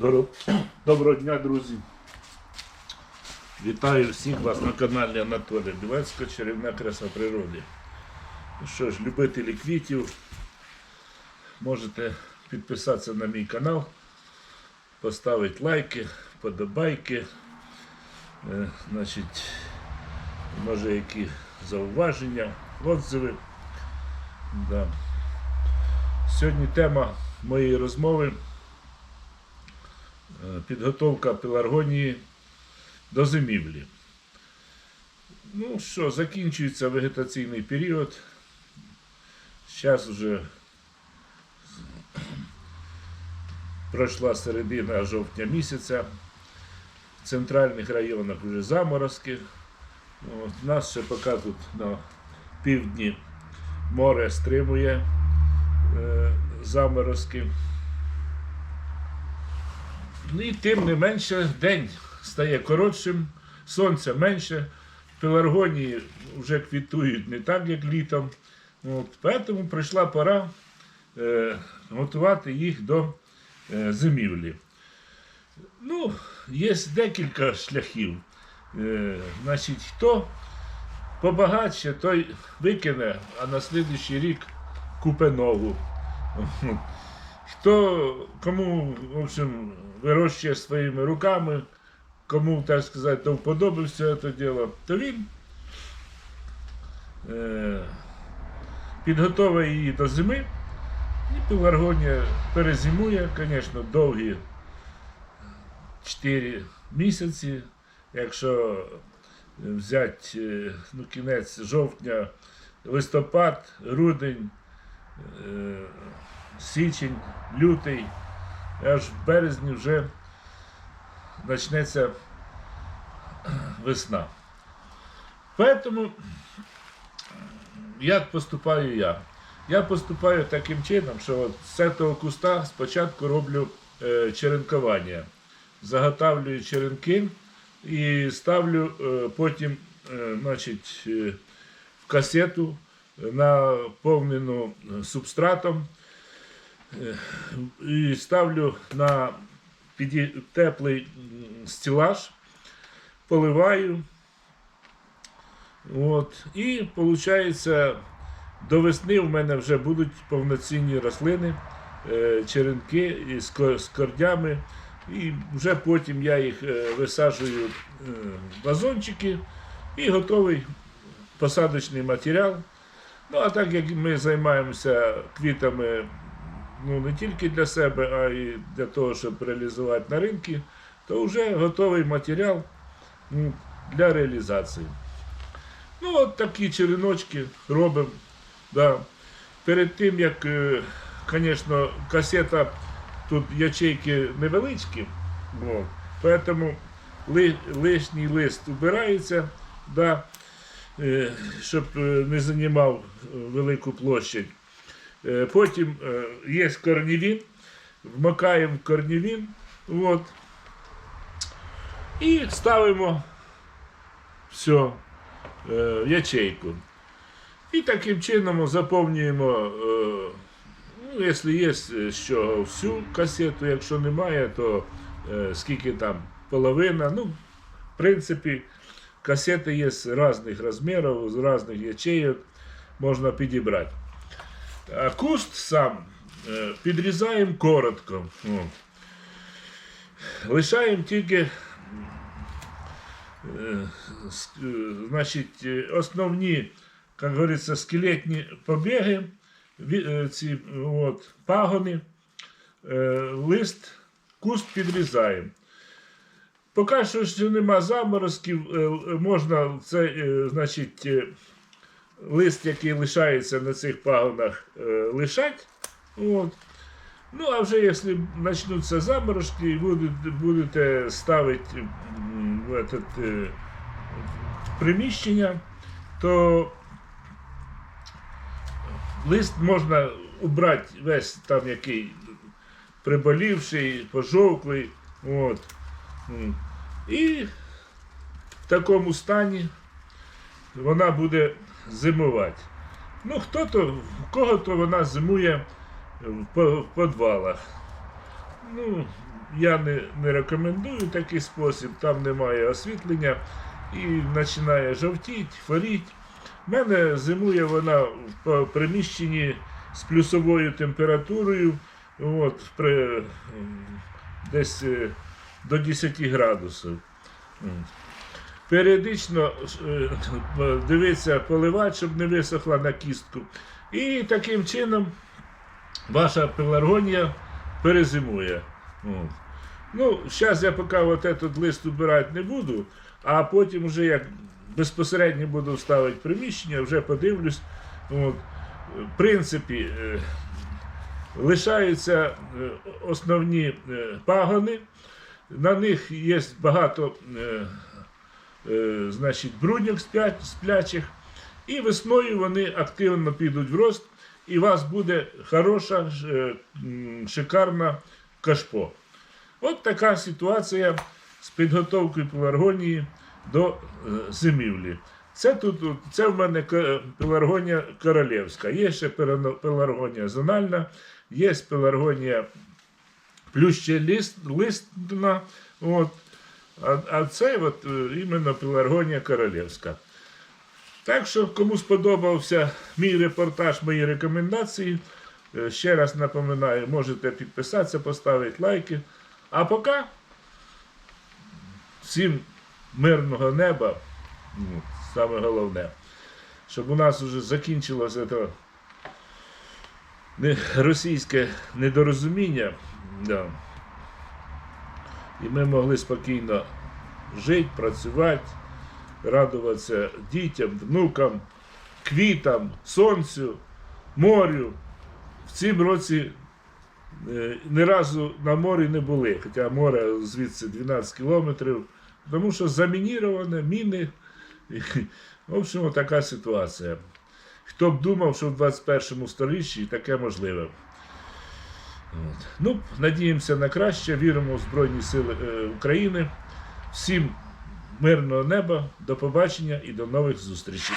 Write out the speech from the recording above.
Добро- Доброго дня, друзі. Вітаю всіх вас на каналі Анатолія Білецького Чарівна краса природи. Ну Що ж, любителі квітів, можете підписатися на мій канал, поставити лайки, подобайки, е, значить, може які зауваження, отзиви. Да. Сьогодні тема моєї розмови підготовка пеларгонії до зимівлі. Ну що, закінчується вегетаційний період. Зараз вже пройшла середина жовтня місяця. В центральних районах вже заморозки. От, нас ще поки тут на півдні море стримує е, заморозки. І тим не менше день стає коротшим, сонця менше, пеларгонії вже квітують не так, як літом. От, тому прийшла пора е, готувати їх до е, зимівлі. Ну, є декілька шляхів. Е, значить, хто побагатше, той викине, а на слідуючий рік купе нову. Хто кому в общем, вирощує своїми руками, кому, так сказати, до вподобився це діло, то він е, підготовить її до зими і пеларгонія перезимує, звісно, довгі 4 місяці. Якщо взяти е, ну, кінець жовтня, листопад, грудень, е, січень, лютий, аж в березні вже почнеться весна. Тому як поступаю я? Я поступаю таким чином, що з цього куста спочатку роблю е, черенкування. Заготавлюю черенки і ставлю е, потім е, значить, в касету наповнену субстратом і ставлю на теплий стілаж, поливаю. От, і виходить, до весни в мене вже будуть повноцінні рослини, е, черенки з кордями. І вже потім я їх е, висаджую е, в вазончики і готовий посадочний матеріал. Ну, а так як ми займаємося квітами ну, не тільки для себе, а й для того, щоб реалізувати на ринку, то вже готовий матеріал для реалізації. Ну, от такі череночки робимо. Да. Перед тим, як, звісно, касета, тут ячейки невеличкі, от, тому ли, лишній лист убирається, да, е, щоб е, не займав е, велику площадь. Е, Потім е, є корнівін, вмикаємо корнівін, от, і ставимо все в ячейку. І таким чином заповнюємо, е, ну, якщо є що всю касету, якщо немає, то скільки там половина. Ну, в принципі, касети є з різних розмірів, з різних ячеїв можна підібрати. А куст сам е, підрізаємо коротко. О. Лишаємо тільки е, е, значить, основні, як говориться, скелетні побіги, ці от, пагони, лист, куст підрізаємо. Поки що нема заморозків, можна це, значить, лист, який лишається на цих пагонах, е, лишати. От. Ну, а вже якщо почнуться заморозки будете, будете ставити в этот, е, приміщення, то лист можна убрати весь там який приболівший, пожовклий. От. І в такому стані вона буде зимувати. Ну, хто-то, в кого-то вона зимує в по- в підвалах. Ну, я не, не рекомендую такий спосіб, там немає освітлення і починає жовтіть, фаріть. У мене зимує вона в приміщенні з плюсовою температурою, от, при, десь е, до 10 градусів. Періодично е, дивитися, поливати, щоб не висохла на кістку. І таким чином ваша пеларгонія перезимує. Ну, зараз я поки от этот лист убирати не буду, а потім вже як безпосередньо буду ставити приміщення, вже подивлюсь. От. В принципі, е, лишаються е, основні е, пагони. На них є багато е, е, значить, брудньок спля- сплячих. І весною вони активно підуть в рост, і у вас буде хороша, е, шикарна кашпо. От така ситуація з підготовкою пеларгонії до е, зимівлі. Це тут це в мене пеларгонія королівська. Є ще пеларгонія зональна, є пеларгонія плюще лист, листна. От. А, а це от, е, іменно пеларгонія королівська. Так що, кому сподобався мій репортаж, мої рекомендації, е, ще раз напоминаю, можете підписатися, поставити лайки. А поки всім мирного неба, ну, саме головне, щоб у нас вже закінчилося це російське недорозуміння. Да. І ми могли спокійно жити, працювати, радуватися дітям, внукам, квітам, сонцю, морю. В цім році е, ні разу на морі не були, хоча море звідси 12 кілометрів, тому що замініроване, міни. В общем, така ситуація. Хто б думав, що в 21 сторіччі таке можливе. От. Ну, надіємося на краще, віримо в Збройні Сили е, України. Всім мирного неба, до побачення і до нових зустрічей.